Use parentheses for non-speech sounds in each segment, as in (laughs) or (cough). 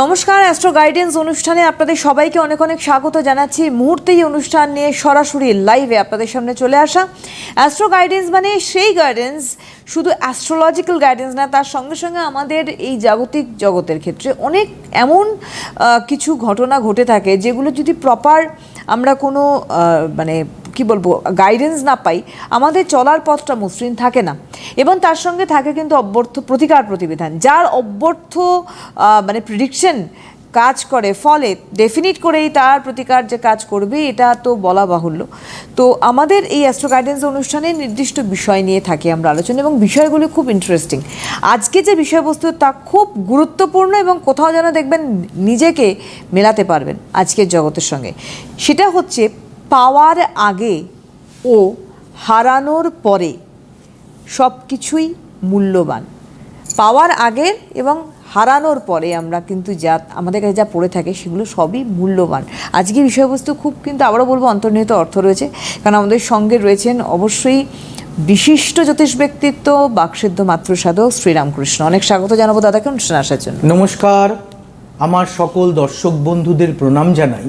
নমস্কার astro guidance অনুষ্ঠানে আপনাদের সবাইকে অনেক অনেক স্বাগত জানাচ্ছি। মুহূর্তেই অনুষ্ঠান নিয়ে সরাসরি লাইভে আপনাদের সামনে চলে আসা। অ্যাস্ট্রো গাইডেন্স মানে সেই গাইডেন্স শুধু অ্যাস্ট্রোলজিক্যাল গাইডেন্স না, তার সঙ্গে সঙ্গে আমাদের এই জাগতিক জগতের ক্ষেত্রে অনেক এমন কিছু ঘটনা ঘটে থাকে, যেগুলো যদি প্রপার আমরা কোনো মানে কি বলব গাইডেন্স না পাই, আমাদের চলার পথটা মসৃণ থাকে না। এবং তার সঙ্গে থাকে কিন্তু অব্যর্থ প্রতিকার প্রতিবিধান, যার অব্যর্থ মানে প্রিডিকশন কাজ করে, ফলে ডেফিনিট করেই তার প্রতিকার যে কাজ করবে, এটা তো বলা বাহুল্য। তো আমাদের এই অ্যাস্ট্রো গাইডেন্স অনুষ্ঠানে নির্দিষ্ট বিষয় নিয়ে থাকি আমরা আলোচনা, এবং বিষয়গুলো খুব ইন্টারেস্টিং আজকে যে বিষয়বস্তু, তা খুব গুরুত্বপূর্ণ এবং কোথাও যেন দেখবেন নিজেকে মেলাতে পারবেন আজকের জগতের সঙ্গে। সেটা হচ্ছে পাওয়ার আগে ও হারানোর পরে সব কিছুই মূল্যবান। পাওয়ার আগে এবং হারানোর পরে আমরা কিন্তু যা, আমাদের কাছে যা পড়ে থাকে সেগুলো সবই মূল্যবান। আজকে বিষয়বস্তু খুব কিন্তু আবারও বলব অন্তর্নিহিত অর্থ রয়েছে, কারণ আমাদের সঙ্গে রয়েছেন অবশ্যই বিশিষ্ট জ্যোতিষ ব্যক্তিত্ব, বাকসিদ্ধ মাতৃসাধক শ্রীরামকৃষ্ণ। অনেক স্বাগত জানাব দাদাকে অনুষ্ঠানে আসার জন্য। নমস্কার। আমার সকল দর্শক বন্ধুদের প্রণাম জানাই।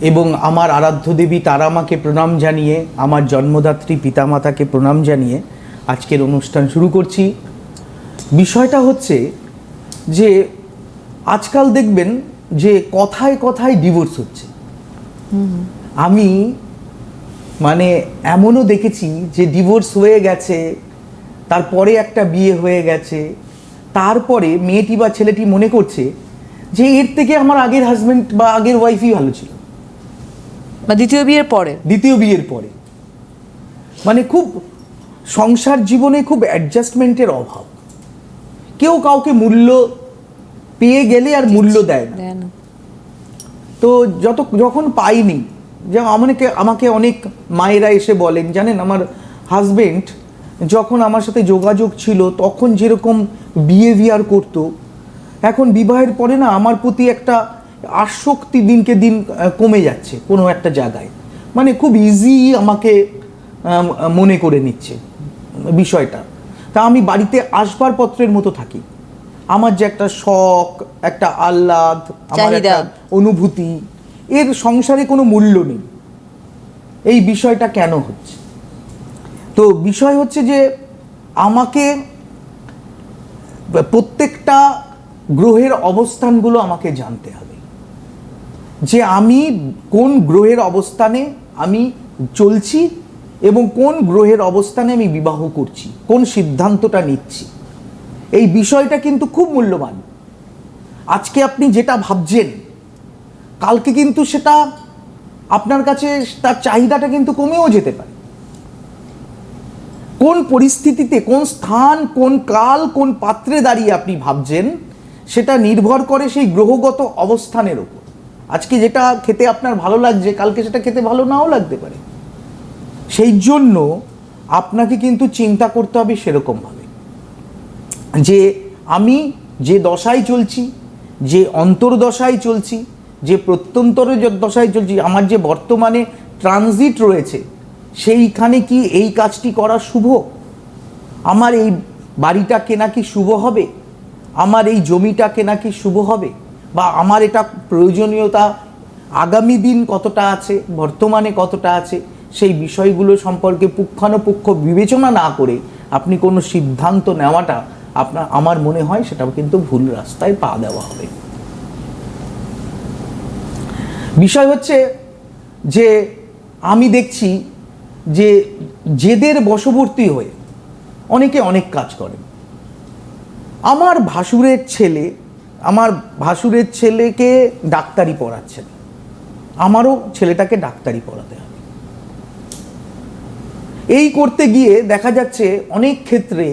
এবং আমার আরাধ্য দেবী তারামাকে প্রণাম জানিয়ে, আমার জন্মদাত্রী পিতামাতাকে প্রণাম জানিয়ে আজকের অনুষ্ঠান শুরু করছি। বিষয়টা হচ্ছে যে আজকাল দেখবেন যে কথায় কথায় ডিভোর্স হচ্ছে। আমি মানে এমনও দেখেছি যে ডিভোর্স হয়ে গেছে, তারপরে একটা বিয়ে হয়ে গেছে, তারপরে মেয়েটি বা ছেলেটি মনে করছে যে এর থেকে আমার আগের হাজব্যান্ড বা আগের ওয়াইফই ভালো ছিল। বা দ্বিতীয় বিয়ের পরে? দ্বিতীয় বিয়ের পরে। মানে খুব সংসার জীবনে খুব অ্যাডজাস্টমেন্টের অভাব। কেউ কাউকে মূল্য পেয়ে গেলে আর মূল্য দেয় না। তো যত যখন পাইনি যেমন অনেকে আমাকে অনেক মায়েরা এসে বলেন জানেন আমার হাজবেন্ড যখন আমার সাথে যোগাযোগ ছিল তখন যেরকম বিহেভিয়ার করতো এখন বিবাহের পরে না আমার প্রতি একটা আসক্তি দিনকে দিন কমে যাচ্ছে কোনো একটা জায়গায়। মানে খুব ইজি আমাকে মনে করে নিচ্ছে বিষয়টা। তা আমি বাড়িতে আসবার পত্রের মতো থাকি। আমার যে একটা শখ একটা আহ্লাদ আমার একটা অনুভূতি এর সংসারে কোনো মূল্য নেই। এই বিষয়টা কেন হচ্ছে? তো বিষয় হচ্ছে যে আমাকে প্রত্যেকটা গ্রহের অবস্থানগুলো আমাকে জানতে হবে। যে আমি কোন গ্রহের অবস্থানে আমি চলছি এবং কোন গ্রহের অবস্থানে আমি বিবাহ করছি, কোন সিদ্ধান্তটা নিচ্ছি। এই বিষয়টা কিন্তু খুব মূল্যবান। আজকে আপনি যেটা ভাবছেন, কালকে কিন্তু সেটা আপনার কাছে তার চাহিদাটা কিন্তু কমেও যেতে পারে। কোন পরিস্থিতিতে, কোন স্থান, কোন কাল, কোন পাত্রে দাঁড়িয়ে আপনি ভাবছেন, সেটা নির্ভর করে সেই গ্রহগত অবস্থানের ওপর। আজকে যেটা খেতে আপনার ভালো লাগছে, কালকে সেটা খেতে ভালো নাও লাগতে পারে। সেই জন্য আপনাকে কিন্তু চিন্তা করতে হবে সেরকমভাবে। যে আমি যে দশায় চলছি, যে অন্তর্দশায় চলছি, যে প্রত্যন্তর দশায় চলছি, আমার যে বর্তমানে ট্রানজিট রয়েছে, সেইখানে কি এই কাজটি করা শুভ? আমার এই বাড়িটা কেনা কি শুভ হবে? আমার এই জমিটা কেনা কি শুভ হবে? বা আমার এটা প্রয়োজনীয়তা আগামী দিন কতটা আছে, বর্তমানে কতটা আছে, সেই বিষয়গুলো সম্পর্কে পুঙ্খানুপুঙ্খ বিবেচনা না করে আপনি কোনো সিদ্ধান্ত নেওয়াটা আপনার, আমার মনে হয় সেটা কিন্তু ভুল রাস্তায় পা দেওয়া হবে। বিষয় হচ্ছে যে আমি দেখছি যে জেদের বশবর্তী হয়ে অনেকে অনেক কাজ করে আমার ভাসুরের ছেলে আমার ভাসুরের ছেলেকে ডাক্তারি পড়াচ্ছেন। আমারও ছেলেটাকে ডাক্তারি পড়াতে হবে। এই করতে গিয়ে দেখা যাচ্ছে অনেক ক্ষেত্রে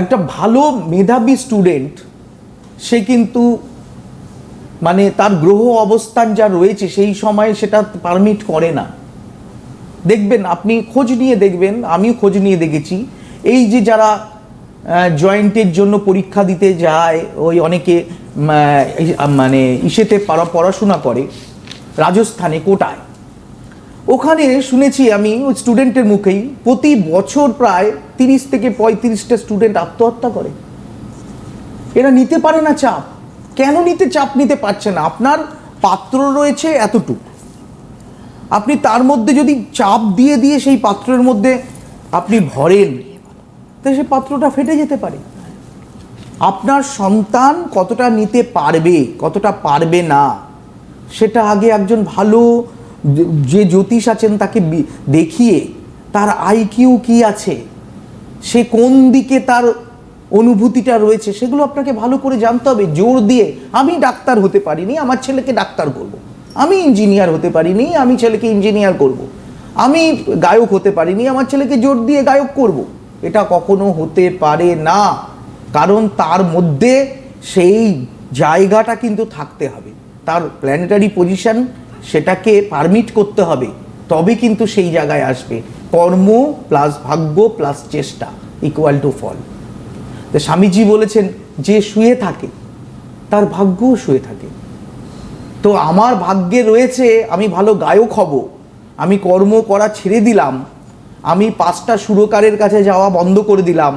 একটা ভালো মেধাবী স্টুডেন্ট সে কিন্তু মানে তার গ্রহ অবস্থান যা রয়েছে সেই সময়ে সেটা পারমিট করে না। দেখবেন, আপনি খোঁজ নিয়ে দেখবেন, আমিও খোঁজ নিয়ে দেখেছি। এই যে যারা জয়েন্টের জন্য পরীক্ষা দিতে যায়, ওই অনেকে মানে ইসেতে পড়া- পড়াশোনা করে, রাজস্থানে, কোটায়। ওখানে শুনেছি আমি, ওই স্টুডেন্টের মুখেই, প্রতি বছর প্রায় তিরিশ থেকে পঁয়ত্রিশটা স্টুডেন্ট আত্মহত্যা করে। এরা নিতে পারে না চাপ। কেন নিতে, চাপ নিতে পারছে না? আপনার পাত্র রয়েছে এতটুকু। আপনি তার মধ্যে যদি চাপ দিয়ে দিয়ে সেই পাত্রের মধ্যে আপনি ভরেন তো সেই পাত্রটা ফেটে যেতে পারে আপনার সন্তান কতটা নিতে পারবে, কতটা পারবে না, সেটা আগে একজন ভালো যে জ্যোতিষ আছেন তাকে দেখিয়ে তার আইকিউ কি আছে, সে কোন দিকে তার অনুভূতিটা রয়েছে, সেগুলো আপনাকে ভালো করে জানতে হবে, জোর দিয়ে আমি ডাক্তার হতে পারিনি, আমার ছেলেকে ডাক্তার করব। আমি ইঞ্জিনিয়ার হতে পারিনি, আমি ছেলেকে ইঞ্জিনিয়ার করব। আমি গায়ক হতে পারিনি, আমার ছেলেকে জোর দিয়ে গায়ক করব। এটা কখনো হতে পারে না। কারণ তার মধ্যে সেই জায়গাটা কিন্তু থাকতে হবে। তার প্ল্যানেটারি পজিশন সেটাকে পারমিট করতে হবে। তবে কিন্তু সেই জায়গায় আসবে। কর্ম প্লাস ভাগ্য প্লাস চেষ্টা ইকুয়াল টু ফল তো স্বামীজি বলেছেন যে শুয়ে থাকে, তার ভাগ্যও শুয়ে থাকে। তো আমার ভাগ্যে রয়েছে, আমি ভালো গায়ক হব, আমি কর্ম করা ছেড়ে দিলাম আমি পাঁচটা সুরকারের কাছে যাওয়া বন্ধ করে দিলাম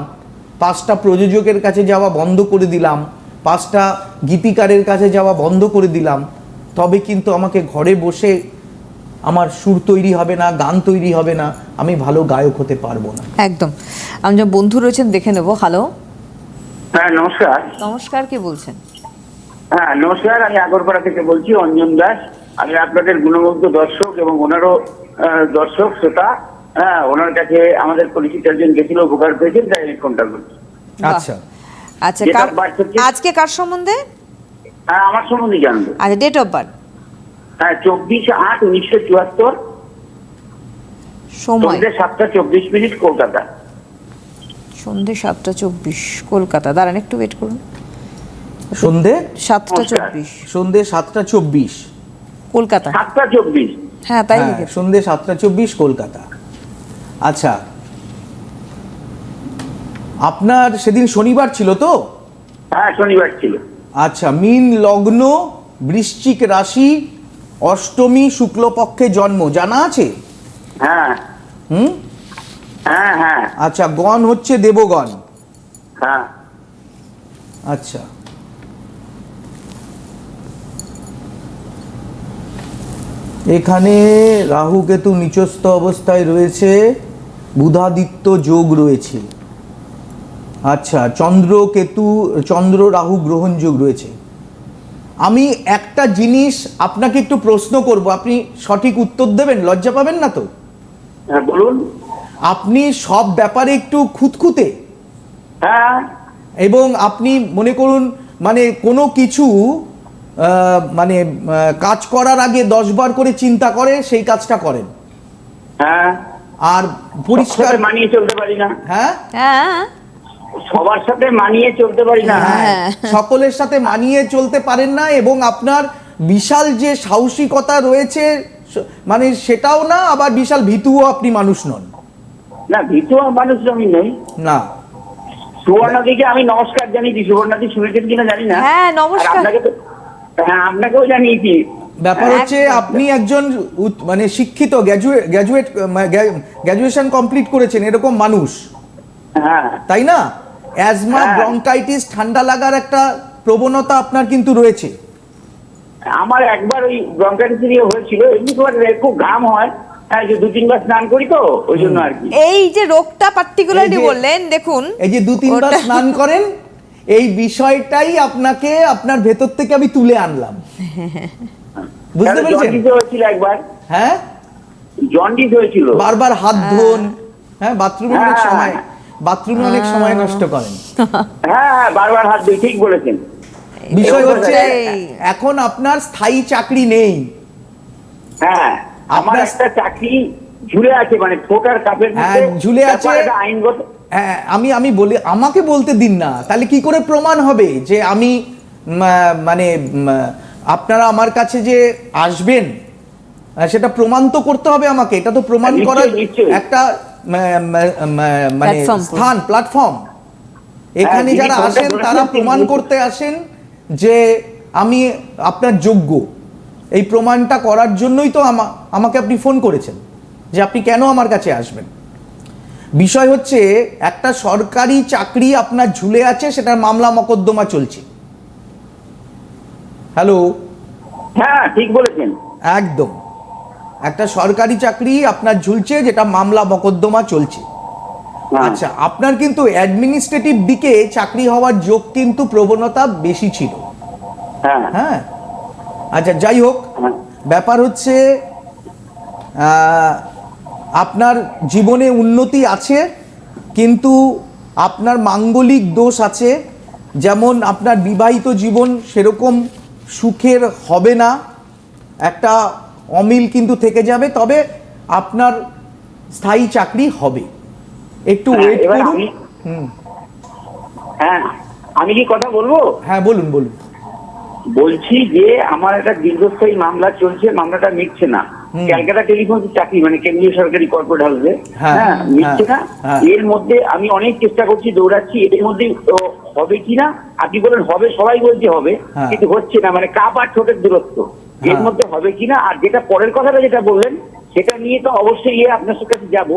পাঁচটা প্রযোজকের কাছে যাওয়া বন্ধ করে দিলাম পাঁচটা গীতিকারের কাছে যাওয়া বন্ধ করে দিলাম তবে কিন্তু আমাকে ঘরে বসে আমার সুর তৈরি হবে না গান তৈরি হবে না আমি ভালো গায়ক হতে পারব না। একদম। আমি যে বন্ধু রয়েছেন দেখে নেব। হ্যালো হ্যাঁ নমস্কার। নমস্কার কে বলছেন? হ্যাঁ নমস্কার আমি আগরপাড়া থেকে বলছি অঞ্জন দাস। আমি আপনাদের গুণমুগ্ধ দর্শক এবং ওনারও দর্শক শ্রোতা। হ্যাঁ ওনার কাছে আমাদের পরিচিত একজন গেছিল উপকার পেয়েছেন তাই আমি ফোনটা করছি। আচ্ছা। আচ্ছা কার আজকে কার সম্বন্ধে? হ্যাঁ আমার সম্বন্ধে জানব। আচ্ছা ডেট অফ বার্থ হ্যাঁ চব্বিশ আট উনিশশো চুয়াত্তর। সময়। সাতটা চব্বিশ মিনিট কলকাতা। সন্ধে সাতটা চব্বিশ কলকাতা। দাঁড়ান একটু ওয়েট করুন। সন্ধে সাতটা। চব্বিশ। সন্ধে সাতটা চব্বিশ। কলকাতা। সাতটা চব্বিশ। হ্যাঁ তাই হ্যাঁ, সন্ধে সাতটা চব্বিশ কলকাতা। আচ্ছা। আপনার সেদিন শনিবার ছিল তো? হ্যাঁ শনিবার ছিল। আচ্ছা মিন লগ্ন বৃশ্চিক রাশি অষ্টমী শুক্লপক্ষে জন্ম জানা আছে? হ্যাঁ। হুম? হ্যাঁ হ্যাঁ। আচ্ছা গণ হচ্ছে দেবগণ। হ্যাঁ। আচ্ছা। এখানে রাহু কেতু নিচস্থ অবস্থায় রয়েছে। বুধাদিত্য যোগ রয়েছে। আচ্ছা চন্দ্র কেতু চন্দ্র রাহু গ্রহণ যোগ রয়েছে। আমি একটা জিনিস আপনাকে একটু প্রশ্ন করব আপনি সঠিক উত্তর দেবেন? লজ্জা পাবেন না তো? হ্যাঁ বলুন। আপনি সব ব্যাপারে একটু খুঁতখুঁতে। হ্যাঁ। এবং আপনি মনে করুন মানে কোনো কিছু আহ, মানে কাজ করার আগে দশবার করে চিন্তা করে সেই কাজটা করেন। হ্যাঁ। আর পরিষ্কার মানিয়ে চলতে পারি না। হ্যাঁ? হ্যাঁ? সবার সাথে মানিয়ে চলতে পারি না। হ্যাঁ। সকলের সাথে মানিয়ে চলতে পারেন না এবং আপনার বিশাল যে সাহসিকতা রয়েছে মানে সেটাও না আবার বিশাল ভীতুও আপনি মানুষ নন। না ভীতু মানুষ আমি নই। না। সুবর্ণাদিকে আমি নমস্কার জানিয়েছি। সুবর্ণাদি শুনেছেন কিনা জানি না। হ্যাঁ, নমস্কার। আপনাকে তো হ্যাঁ আপনাকেও জানিয়েছি। ব্যাপার হচ্ছে আপনি একজন মানে শিক্ষিত গ্র্যাজুয়েট গ্র্যাজুয়েশন কমপ্লিট করেছেন এরকম মানুষ। হ্যাঁ। তাই না? অ্যাজমা। ব্রঙ্কাইটিস ঠান্ডা লাগার একটা প্রবণতা আপনার কিন্তু রয়েছে। আমার একবার ওই ব্রঙ্কাইটিস হয়েছিল এমনি তোমার খুব ঘাম হয়। হ্যাঁ যে দু তিনবার স্নান করি তো ওই জন্য আর কি। এই যে রোগটা পার্টিকুলারলি বললেন দেখুন এই যে দু তিনবার স্নান করেন এই বিষয়টাই আপনাকে আপনার ভেতর থেকে আমি তুলে আনলাম। (laughs) বুঝতে পেরেছেন? হয়েছিল একবার? হ্যাঁ? জন্ডিস হয়েছিল। বারবার হাত ধোন হ্যাঁ বাথরুমে অনেক হ্যাঁ। সময় বাথরুমে অনেক সময় নষ্ট করেন। হ্যাঁ হ্যাঁ বারবার হাত দিই ঠিক বলেছেন। বিষয় হচ্ছে এখন আপনার স্থায়ী চাকরি নেই। হ্যাঁ আমার একটা চাকরি ঝুলে আছে মানে ঠোঁটার কাপের হ্যাঁ, মধ্যে ঝুলে আছে। আইনগত হ্যাঁ আমি আমি বলি আমাকে বলতে দিন না। তাহলে কি করে প্রমাণ হবে যে আমি মানে আপনারা আমার কাছে যে আসবেন সেটা প্রমাণ তো করতে হবে আমাকে। এটা তো প্রমাণ করার একটা মানে। স্থান প্ল্যাটফর্ম এখানে যারা আসেন তারা প্রমাণ করতে আসেন যে আমি আপনার যোগ্য। এই প্রমাণটা করার জন্যই তো আমাকে আপনি ফোন করেছেন যে আপনি কেন আমার কাছে আসবেন। বিষয় হচ্ছে একটা সরকারি চাকরি আপনার ঝুলে আছে সেটার মামলা মকদ্দমা চলছে। হ্যালো হ্যাঁ ঠিক বলেছেন। একদম। একটা সরকারি চাকরি আপনার ঝুলছে যেটা মামলা মকদ্দমা চলছে। হ্যাঁ। আচ্ছা আপনার কিন্তু অ্যাডমিনিস্ট্রেটিভ দিকে চাকরি হওয়ার যোগ কিন্তু প্রবণতা বেশি ছিল। হ্যাঁ। হ্যাঁ? আচ্ছা যাই হোক হ্যাঁ। ব্যাপার হচ্ছে আহ, আপনার জীবনে উন্নতি আছে কিন্তু আপনার মাঙ্গলিক দোষ আছে। যেমন আপনার বিবাহিত জীবন সেরকম সুখের হবে না একটা অমিল কিন্তু থেকে যাবে তবে আপনার স্থায়ী চাকরি হবে। একটু হ্যাঁ, ওয়েট করুন। আমি- হ্যাঁ আমি কি কথা বলব? হ্যাঁ বলুন বলুন। বলছি যে আমার একটা দীর্ঘস্থায়ী মামলা চলছে মামলাটা মিটছে না। ক্যালকাটা টেলিফোন চাকরি মানে কেন্দ্রীয় সরকারি কর্পোরেট হাউসে হ্যাঁ, হ্যাঁ মিটছে না। হ্যাঁ। এর মধ্যে আমি অনেক চেষ্টা করছি দৌড়াচ্ছি এর মধ্যে হবে কিনা? আপনি বলেন হবে সবাই বলছে হবে হ্যাঁ। কিন্তু হচ্ছে না মানে কাপ আর ঠোঁটের দূরত্ব। এর হ্যাঁ। মধ্যে হবে কিনা? আর যেটা পরের কথাটা যেটা বললেন সেটা নিয়ে তো অবশ্যই ইয়ে আপনার কাছে যাব।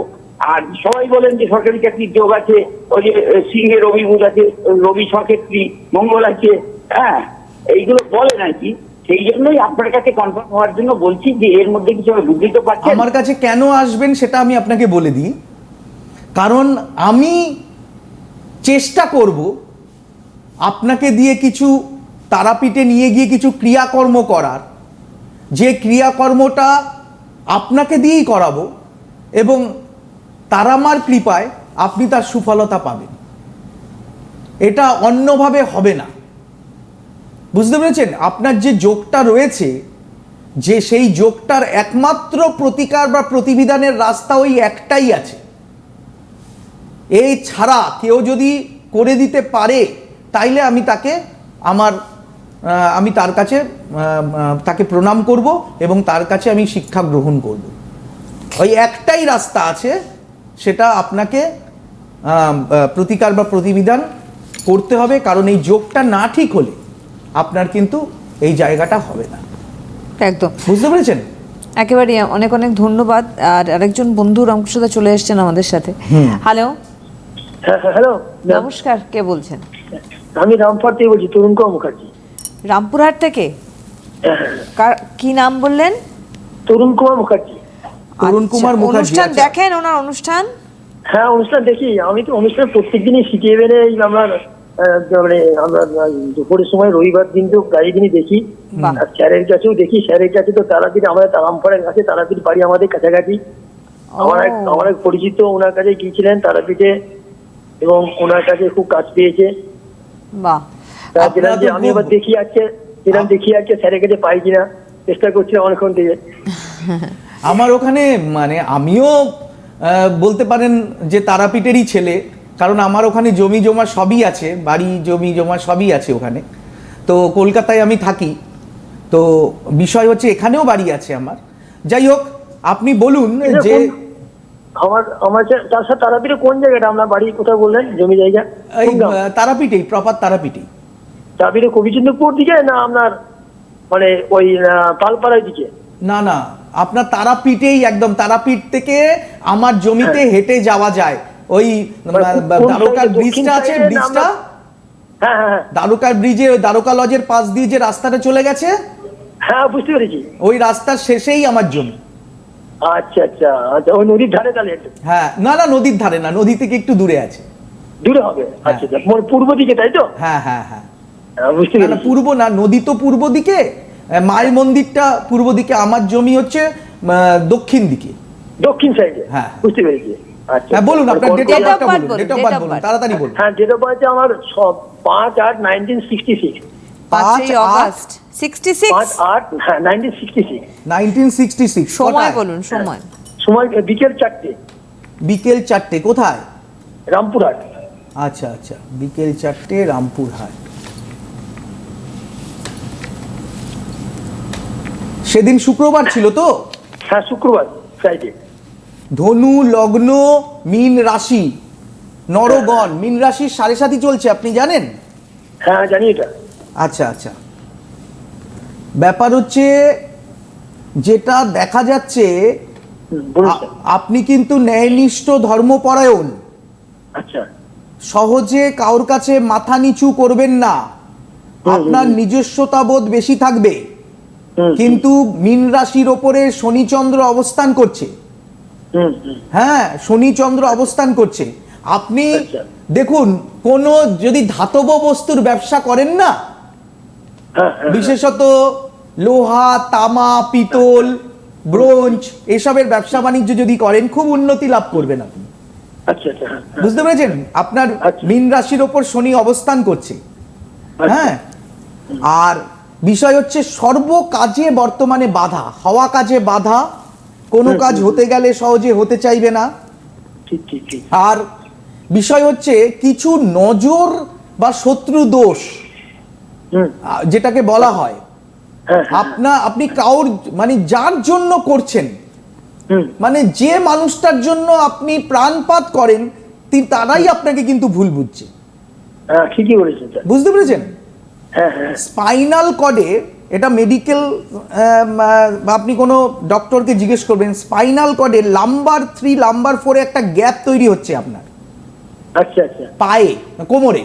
আর সবাই বলেন যে সরকারি চাকরির যোগ আছে ওই যে সিংহে রবি বুধ আছে রবি সক্ষেত্রী মঙ্গল আছে হ্যাঁ এইগুলো বলেন আর কি। সেই জন্যই আপনার কাছে কনফার্ম হওয়ার জন্য বলছি যে এর মধ্যে কিছু বুদ্ধি তো পাচ্ছেন। আমার কাছে কেন আসবেন সেটা আমি আপনাকে বলে দিই। কারণ আমি চেষ্টা করব আপনাকে দিয়ে কিছু তারাপীঠে নিয়ে গিয়ে কিছু ক্রিয়াকর্ম করার। যে ক্রিয়াকর্মটা আপনাকে দিয়েই করাবো এবং তারামার কৃপায় আপনি তার সুফলতা পাবেন। এটা অন্যভাবে হবে না। বুঝতে পেরেছেন? আপনার যে যোগটা রয়েছে, যে সেই যোগটার একমাত্র প্রতিকার বা প্রতিবিধানের রাস্তা ওই একটাই আছে। এই ছাড়া কেউ যদি করে দিতে পারে তাইলে আমি তাকে আমার আমি তার কাছে তাকে প্রণাম করব এবং তার কাছে আমি শিক্ষা গ্রহণ করব। ওই একটাই রাস্তা আছে সেটা আপনাকে প্রতিকার বা প্রতিবিধান করতে হবে কারণ এই যোগটা না ঠিক হলে আপনার কিন্তু এই জায়গাটা হবে না। একদম। বুঝতে পেরেছেন? একেবারে অনেক অনেক ধন্যবাদ। আর আরেকজন বন্ধু রামকৃষ্ণদা চলে এসেছেন আমাদের সাথে। হ্যালো হ্যাঁ হ্যাঁ, হ্যালো নমস্কার কে বলছেন? আমি রামপুর থেকে বলছি তরুণ কুমার মুখার্জি রামপুরহাট থেকে? হ্যাঁ, কি নাম বললেন? তরুণ কুমার মুখার্জি। তরুণ আচ্ছা, কুমার মুখার্জি, অনুষ্ঠান আচ্ছা। দেখেন ওনার অনুষ্ঠান? হ্যাঁ অনুষ্ঠান দেখি। আমি তো অনুষ্ঠান প্রত্যেকদিনই শিখিয়ে বেড়ে এই আমরা আহ, মানে আমরা দুপুরের সময় রবিবার দিন তো প্রায় দিনই দেখি। আর স্যারের কাছেও দেখি। স্যারের কাছে তো তারাপীঠ আমাদের রামপুরের কাছে তারাপীঠ বাড়ি আমাদের কাছাকাছি। আমার এক আমার এক পরিচিত ওনার কাছে গিয়েছিলেন তারাপীঠে এবং ওনার কাছে খুব কাজ পেয়েছে। বাহ। তার আপনারা যেরকম যে তো আমি খুব- দেখি আছে যেরকম দেখি আছে স্যারের কাছে পাই কিনা? চেষ্টা করছিলাম অনেকক্ষণ থেকে (laughs) আমার ওখানে মানে আমিও বলতে পারেন যে তারাপীঠেরই ছেলে কারণ আমার ওখানে জমি জমা সবই আছে বাড়ি জমি জমা সবই আছে ওখানে। তো কলকাতায় আমি থাকি। তো বিষয় হচ্ছে এখানেও বাড়ি আছে আমার। যাই হোক আপনি বলুন যে আমার আমার তার সাথে তারাপীঠে কোন জায়গাটা? আপনার বাড়ি কোথায় বললেন? জমি জায়গা? এই তারাপীঠেই প্রপার তারাপীঠেই তারাপীঠে কবিচন্দ্রপুর দিকে না আপনার মানে ওই পালপাড়ার দিকে? না না আপনার তারাপীঠেই একদম তারাপীঠ থেকে আমার জমিতে হেঁটে যাওয়া যায়। ওই মানে দ্বারকার ব্রিজটা আছে ব্রিজটা? হ্যাঁ হ্যাঁ হ্যাঁ। দ্বারকার ব্রিজে দ্বারকা লজের পাশ দিয়ে যে রাস্তাটা চলে গেছে? হ্যাঁ বুঝতে পেরেছি। ওই রাস্তার শেষেই আমার জমি। আচ্ছা আচ্ছা। আচ্ছা ওই নদীর ধারে তাহলে হ্যাঁ না না নদীর ধারে না নদী থেকে একটু দূরে আছে। দূরে হবে? আচ্ছা আচ্ছা। মানে পূর্ব দিকে তাই তো? হ্যাঁ হ্যাঁ হ্যাঁ। হ্যাঁ, বুঝতে না, পূর্ব না নদী তো পূর্ব দিকে। মায়ের মন্দিরটা পূর্ব দিকে আমার জমি হচ্ছে দক্ষিণ দিকে। দক্ষিণ সাইডে হ্যাঁ। বুঝতে পেরেছি। আচ্ছা হ্যাঁ বলুন আপনার ডেট অফ birth বলুন ডেট অফ বার্থ বলুন তাড়াতাড়ি বলুন। হ্যাঁ ডেট অফ বার্থ আমার সব পাঁচ আট নাইনটিন সিক্সটি সিক্স পাঁচ, অগস্ট। সিক্সটি সিক্স আট হ্যাঁ nineteen sixty six nineteen sixty six সময় বলুন সময়। সময় বিকেল চারটে। বিকেল চারটে কোথায়? রামপুরহাট। আচ্ছা আচ্ছা বিকেল চারটে রামপুরহাট। সেদিন শুক্রবার ছিল তো? হ্যাঁ শুক্রবার ফ্রাইডে ধনু লগ্ন মীন রাশি নরগণ মীন রাশির সাড়ে সাথী চলছে আপনি জানেন? হ্যাঁ জানি এটা। আচ্ছা আচ্ছা। ব্যাপার হচ্ছে যেটা দেখা যাচ্ছে। আপনি কিন্তু ন্যায়নিষ্ঠ ধর্মপরায়ণ। আচ্ছা। সহজে কারোর কাছে মাথা নিচু করবেন না। আপনার নিজস্বতা বোধ বেশি থাকবে। কিন্তু মীন রাশির ওপরে শনিচন্দ্র অবস্থান করছে। হ্যাঁ শনিচন্দ্র অবস্থান করছে। আপনি আচ্ছা। দেখুন কোন যদি ধাতব বস্তুর ব্যবসা করেন না বিশেষত লোহা তামা পিতল ব্রোঞ্জ এসবের ব্যবসা বাণিজ্য যদি করেন খুব উন্নতি লাভ করবেন আপনি। আচ্ছা আচ্ছা হ্যাঁ, হ্যাঁ। বুঝতে পেরেছেন? আপনার আচ্ছা। মীন রাশির ওপর শনি অবস্থান করছে। হ্যাঁ? আর বিষয় হচ্ছে সর্ব কাজে বর্তমানে বাধা হওয়া কাজে বাধা কোনো কাজ হতে গেলে সহজে হতে চাইবে না। আর বিষয় হচ্ছে কিছু নজর বা শত্রু দোষ যেটাকে বলা হয়। হ্যাঁ হ্যাঁ, আপনা আপনি কাউর মানে যার জন্য করছেন মানে যে মানুষটার জন্য আপনি প্রাণপাত করেন তারাই আপনাকে কিন্তু ভুল বুঝছে। হ্যাঁ বুঝতে পেরেছেন? স্পাইনাল কর্ডে এটা মেডিকেল আপনি কোনো ডক্টরকে জিজ্ঞেস করবেন স্পাইনাল কর্ডে লাম্বার থ্রি লাম্বার ফোরে একটা গ্যাপ তৈরি হচ্ছে আপনার। আচ্ছা আচ্ছা। পায়ে কোমরে।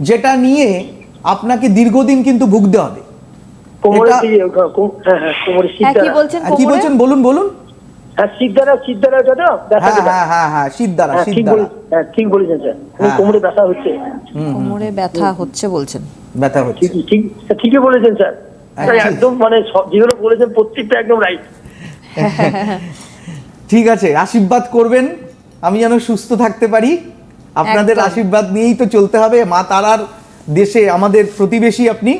যেটা নিয়ে আপনাকে দীর্ঘদিন কিন্তু ভুগতে হবে। কো- হ্যাঁ হ্যাঁ হ্যাঁ কি বলছেন বলুন বলুন। কোমরে ব্যথা হচ্ছে। বলছেন। ব্যথা হচ্ছে। ঠিকই বলেছেন স্যার। একদম মানে যেগুলো বলেছেন প্রত্যেকটা একদম রাইট (laughs) ঠিক আছে আশীর্বাদ করবেন। আমি যেন সুস্থ থাকতে পারি। আপনাদের আশীর্বাদ নিয়েই তো চলতে হবে। মা তারার দেশে, আমাদের প্রতিবেশী আপনি?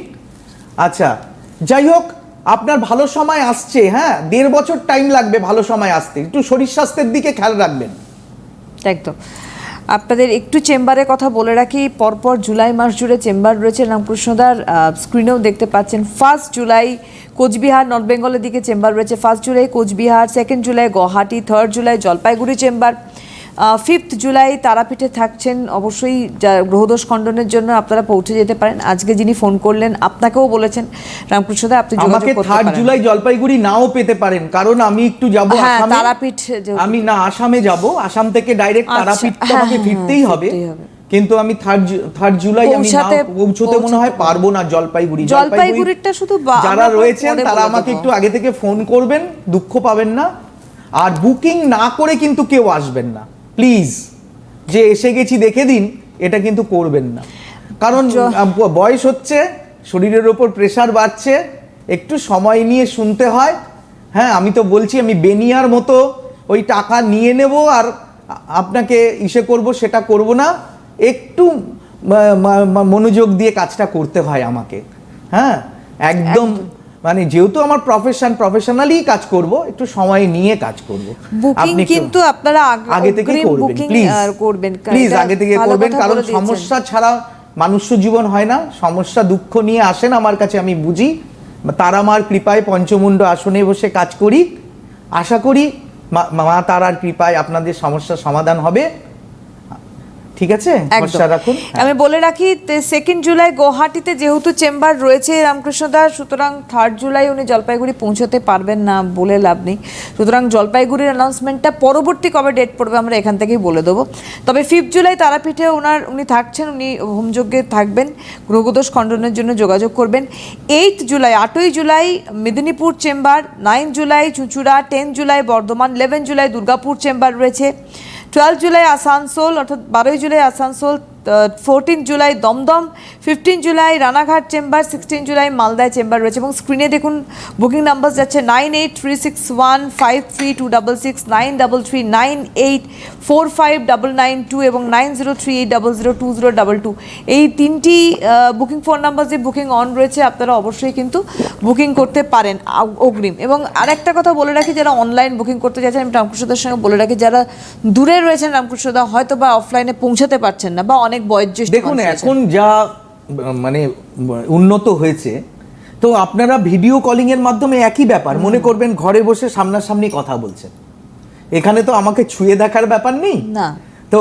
আচ্ছা যাই হোক, আপনার ভালো সময় আসছে হ্যাঁ? দেড় বছর টাইম লাগবে ভালো সময় আসতে। একটু শরীর স্বাস্থ্যের দিকে খেয়াল রাখবেন। একদম। আপনাদের একটু চেম্বারে কথা বলে রাখি, পরপর জুলাই মাস জুড়ে চেম্বার রয়েছে রামকৃষ্ণদার স্ক্রিনেও দেখতে পাচ্ছেন। ফার্স্ট জুলাই কোচবিহার নর্থ বেঙ্গলের দিকে চেম্বার রয়েছে। First July Cooch Behar second July Guwahati third July Jalpaiguri chamber. Fifth July তারাপীঠে থাকছেন অবশ্যই গ্রহদোষ খণ্ডনের জন্য আপনারা পৌঁছে যেতে পারেন। আজকে যিনি ফোন করলেন আপনাকেও বলেছেন। রামকৃষ্ণদা আপনি আমাকে থার্ড জুলাই জলপাইগুড়ি নাও পেতে পারেন কারণ আমি একটু যাব হ্যাঁ আসামে। তারাপীঠ আমি না আসামে যাব। আসাম থেকে ডাইরেক্ট আচ্ছা, তারাপীঠ হ্যাঁ, আমাকে হ্যাঁ, ফিরতেই হবে। কিন্তু আমি থার্ড থার্ড জুলাই আমি পৌঁছতে মনে হয় পারব না জলপাইগুড়ি। জলপাইগুড়িটা শুধু যারা রয়েছেন তারা আমাকে একটু আগে থেকে ফোন করবেন দুঃখ পাবেন না। আর বুকিং না করে কিন্তু কেউ আসবেন না। প্লিজ যে এসে গেছি দেখে দিন এটা কিন্তু করবেন না। কারণ বয়স হচ্ছে শরীরের ওপর প্রেশার বাড়ছে একটু সময় নিয়ে শুনতে হয়। হ্যাঁ আমি তো বলছি আমি বেনিয়ার মতো ওই টাকা নিয়ে নেব আর আপনাকে ইসে করব সেটা করব না। একটু মনোযোগ দিয়ে কাজটা করতে হয় আমাকে। হ্যাঁ একদম। মানে যেহেতু আমার প্রফেশন প্রফেশনালি কাজ করব একটু সময় নিয়ে কাজ করব। বুকিং আপনি কিন্তু আপনারা আগে থেকে করবেন প্লিজ আর করবেন। প্লিজ আগে থেকে করবেন কারণ সমস্যা ছাড়া মানুষ্য জীবন হয় না। সমস্যা দুঃখ নিয়ে আসেন আমার কাছে আমি বুঝি। তারা মার কৃপায় পঞ্চমুণ্ড আসনে বসে কাজ করি। আশা করি মা- মা তারার কৃপায় আপনাদের সমস্যার সমাধান হবে। ঠিক আছে? একদম। ভরসা রাখুন। হ্যাঁ। আমি বলে রাখি সেকেন্ড জুলাই গুয়াহাটিতে যেহেতু চেম্বার রয়েছে রামকৃষ্ণ দাস সুতরাং থার্ড জুলাই উনি জলপাইগুড়ি পৌঁছতে পারবেন না বলে লাভ নেই। সুতরাং জলপাইগুড়ির অ্যানাউন্সমেন্টটা পরবর্তী কবে ডেট পড়বে আমরা এখান থেকেই বলে দেবো। তবে ফিফথ জুলাই তারাপীঠে ওনার উনি থাকছেন উনি হোমযজ্ঞে থাকবেন গ্রহদোষ খণ্ডনের জন্য যোগাযোগ করবেন। এইট জুলাই আটই July Medinipur chamber nine July চুঁচুড়া ten July Bardhaman eleven July Durgapur chamber রয়েছে। টুয়েলভ জুলাই আসানসোল অর্থাৎ বারোই July Asansol fourteen July Dum Dum fifteen July Ranaghat chamber sixteen July মালদায় চেম্বার রয়েছে এবং স্ক্রিনে দেখুন বুকিং নাম্বার যাচ্ছে nine eight three six one five three two double six nine double three nine eight four five double nine two এবং nine zero three eight double zero two zero double two এই তিনটি booking phone number যে booking on রয়েছে, আপনারা অবশ্যই কিন্তু booking করতে পারেন অগ্রিম। এবং আরেকটা কথা বলে রাখি, যারা অনলাইন বুকিং করতে চাইছেন আমি রামকৃষ্ণদার সঙ্গে বলে রাখি, যারা দূরে রয়েছেন, রামকৃষ্ণদা হয়তো বা অফলাইনে পৌঁছাতে পারছেন না বা অনেক বয়োজ্যেষ্ঠ দেখুন এখন যা মানে উন্নত হয়েছে তো আপনারা ভিডিও কলিং এর মাধ্যমে একই ব্যাপার। মনে করবেন ঘরে বসে সামনাসামনি কথা বলছেন। এখানে তো আমাকে ছুঁয়ে দেখার ব্যাপার নেই। না। তো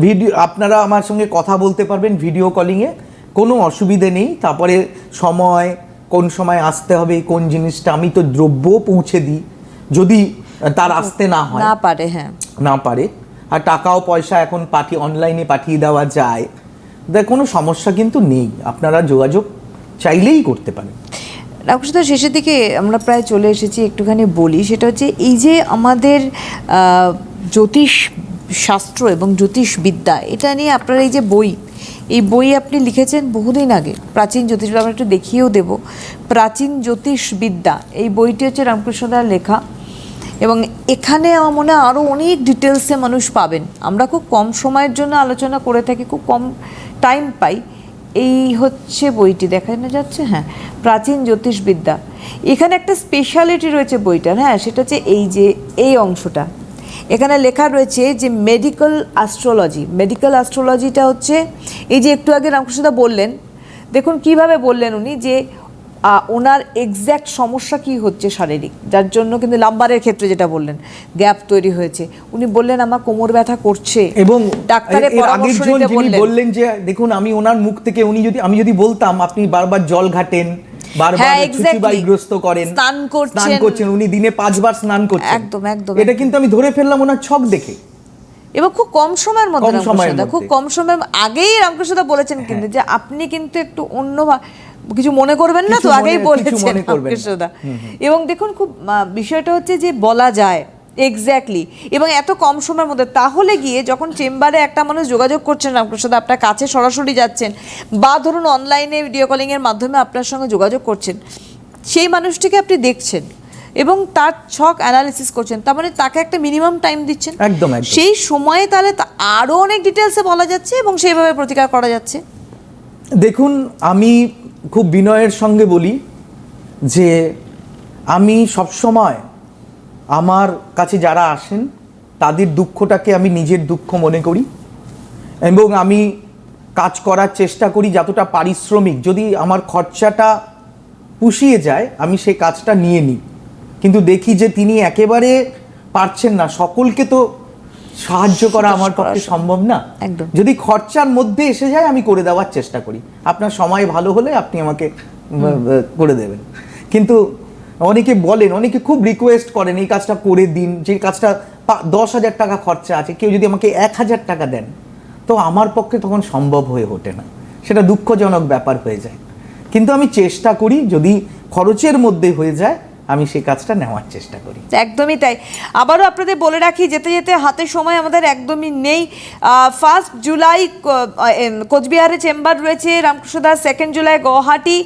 ভিডিও আপনারা আমার সঙ্গে কথা বলতে পারবেন ভিডিও কলিংয়ে কোনো অসুবিধে নেই। তারপরে সময় কোন সময় আসতে হবে কোন জিনিসটা আমি তো দ্রব্য পৌঁছে দিই। যদি তার আসতে না হয়। না পারে হ্যাঁ। না পারে। আর টাকাও পয়সা এখন পাঠিয়ে অনলাইনে পাঠিয়ে দেওয়া যায়। কোনো সমস্যা কিন্তু নেই। আপনারা যোগাযোগ চাইলেই করতে পারেন। রামকৃষ্ণ, শেষের দিকে আমরা প্রায় চলে এসেছি, একটুখানি বলি। সেটা হচ্ছে এই যে আমাদের জ্যোতিষ শাস্ত্র এবং জ্যোতিষ বিদ্যা, এটা নিয়ে আপনার এই যে বই, এই বই আপনি লিখেছেন বহুদিন আগে, প্রাচীন জ্যোতিষ, আমরা একটু দেখিয়েও দেব। প্রাচীন জ্যোতিষ বিদ্যা, এই বইটি হচ্ছে রামকৃষ্ণদার লেখা। এবং এখানে আমার মনে হয় আরও অনেক ডিটেলসে মানুষ পাবেন। আমরা খুব কম সময়ের জন্য আলোচনা করে থাকি, খুব কম টাইম পাই। এই হচ্ছে বইটি দেখা যাচ্ছে? হ্যাঁ প্রাচীন জ্যোতিষবিদ্যা। এখানে একটা স্পেশালিটি রয়েছে বইটার হ্যাঁ সেটা হচ্ছে এই যে, এই অংশটা। এখানে লেখা রয়েছে যে মেডিকেল অ্যাস্ট্রোলজি মেডিকেল অ্যাস্ট্রোলজিটা হচ্ছে, এই যে একটু আগে রামকৃষ্ণদা বললেন, দেখুন কীভাবে বললেন উনি যে ওনার এক্স্যাক্ট সমস্যা কি হচ্ছে শারীরিক? যার জন্য কিন্তু লাম্বারের ক্ষেত্রে যেটা বললেন গ্যাপ তৈরি হয়েছে। উনি বললেন আমার কোমর ব্যথা করছে। এবং ডাক্তারের পরামর্শ বললেন। যে দেখুন আমি ওনার মুখ থেকে উনি যদি আমি যদি বলতাম আপনি বারবার জল ঘাটেন বারবার হ্যাঁ. করেন স্নান করছেন। উনি দিনে পাঁচবার স্নান করছেন। একদম, একদম, এটা কিন্তু আমি ধরে ফেললাম ওনার ছক দেখে। এবং খুব কম সময়ের মধ্যে খুব কম সময়ের আগেই রামকৃষ্ণদা বলেছেন কিন্তু যে আপনি কিন্তু একটু অন্য কিছু মনে করবেন না তো আগেই বলেছেন। রামকৃষ্ণদা এবং দেখুন খুব বিষয়টা হচ্ছে যে বলা যায় এক্স্যাক্টলি এবং এত কম সময়ের মধ্যে তাহলে গিয়ে যখন চেম্বারে একটা মানুষ যোগাযোগ করছেন রামকৃষ্ণদা আপনার কাছে সরাসরি যাচ্ছেন বা ধরুন অনলাইনে ভিডিও কলিংয়ের মাধ্যমে আপনার সঙ্গে যোগাযোগ করছেন সেই মানুষটিকে আপনি দেখছেন এবং তার ছক অ্যানালিসিস করছেন তার মানে তাকে একটা মিনিমাম টাইম দিচ্ছেন। একদম। সেই সময়ে তাহলে আরও অনেক ডিটেলসে বলা যাচ্ছে এবং সেইভাবে প্রতিকার করা যাচ্ছে? দেখুন আমি খুব বিনয়ের সঙ্গে বলি যে আমি সবসময় আমার কাছে যারা আসেন, তাদের দুঃখটাকে আমি নিজের দুঃখ মনে করি এবং আমি কাজ করার চেষ্টা করি যতটা পারিশ্রমিক। যদি আমার খরচাটা পুষিয়ে যায়, আমি সেই কাজটা নিয়ে নিই। কিন্তু দেখি যে তিনি একেবারে পারছেন না। সকলকে তো সাহায্য করা আমার পক্ষে সম্ভব। না। একদম। যদি খরচার মধ্যে এসে যায় আমি করে দেওয়ার চেষ্টা করি। আপনার সময় ভালো হলে আপনি আমাকে করে দেবেন। কিন্তু অনেকে বলেন অনেকে খুব রিকোয়েস্ট করেন এই কাজটা করে দিন যে কাজটা দশ হাজার টাকা খরচা আছে কেউ যদি আমাকে এক হাজার টাকা দেন তো আমার পক্ষে তখন সম্ভব হয়ে ওঠে না। সেটা দুঃখজনক ব্যাপার হয়ে যায়। কিন্তু আমি চেষ্টা করি যদি খরচের মধ্যে হয়ে যায় আমি সেই কাজটা নেওয়ার চেষ্টা করি। একদমই তাই। আবারও আপনাদের বলে রাখি, যেতে যেতে হাতে সময় আমাদের একদমই নেই। ফার্স্ট জুলাই কোচবিহারে চেম্বার রয়েছে Ramkrishna Das second July Gauhati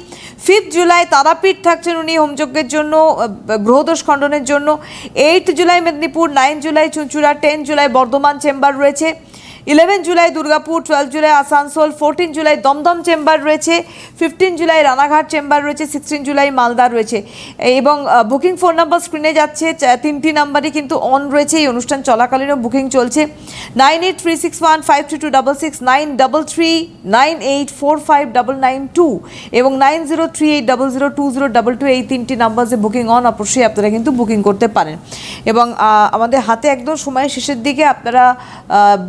fifth July Tarapith থাকছেন উনি হোমযজ্ঞের জন্য গ্রহদোষ খণ্ডনের জন্য eight July Medinipur nine July চুঁচুড়া টেন জুলাই বর্ধমান চেম্বার রয়েছে। Eleven July Durgapur, twelve July Asansol, fourteen July Dum Dum chamber রয়েছে, ফিফটিন জুলাই রানাঘাট চেম্বার রয়েছে, সিক্সটিন জুলাই মালদা রয়েছে। এবং বুকিং ফোন নাম্বার স্ক্রিনে যাচ্ছে তিনটি নাম্বারই কিন্তু অন রয়েছে, এই অনুষ্ঠান চলাকালীনও বুকিং চলছে। Nine eight three six one five three two double six, nine double three nine eight four five double nine two এবং nine zero three eight double zero two zero double two, এই তিনটি নাম্বারে booking on, অবশ্যই আপনারা কিন্তু booking করতে পারেন। এবং আমাদের হাতে একদম সময়ের শেষের দিকে আপনারা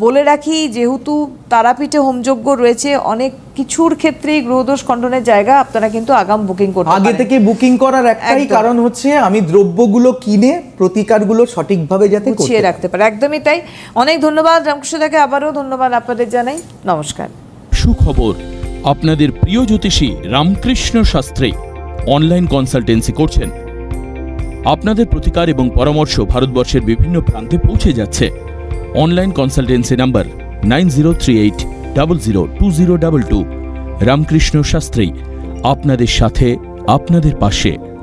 বলে রাখি যেহেতু তারাপীঠে হোমযজ্ঞ রয়েছে অনেক কিছুর ক্ষেত্রেই গ্রহদোষ খণ্ডনের জায়গা আপনারা কিন্তু আগাম বুকিং করতে আগে থেকে বুকিং করার একটাই কারণ হচ্ছে আমি দ্রব্যগুলো কিনে প্রতিকারগুলো সঠিকভাবে যাতে করতে গুছিয়ে। রাখতে পারে। একদমই তাই। অনেক ধন্যবাদ রামকৃষ্ণ রামকৃষ্ণদাকে আবারও ধন্যবাদ আপনাদের জানাই। নমস্কার। সুখবর আপনাদের প্রিয় জ্যোতিষী রামকৃষ্ণ শাস্ত্রী অনলাইন কনসালটেন্সি করছেন। আপনাদের প্রতিকার এবং পরামর্শ ভারতবর্ষের বিভিন্ন প্রান্তে পৌঁছে যাচ্ছে। Online consultancy number nine zero three eight double zero two zero double two Ramkrishna Shastri আপনাদের সাথে, আপনাদের পাশে।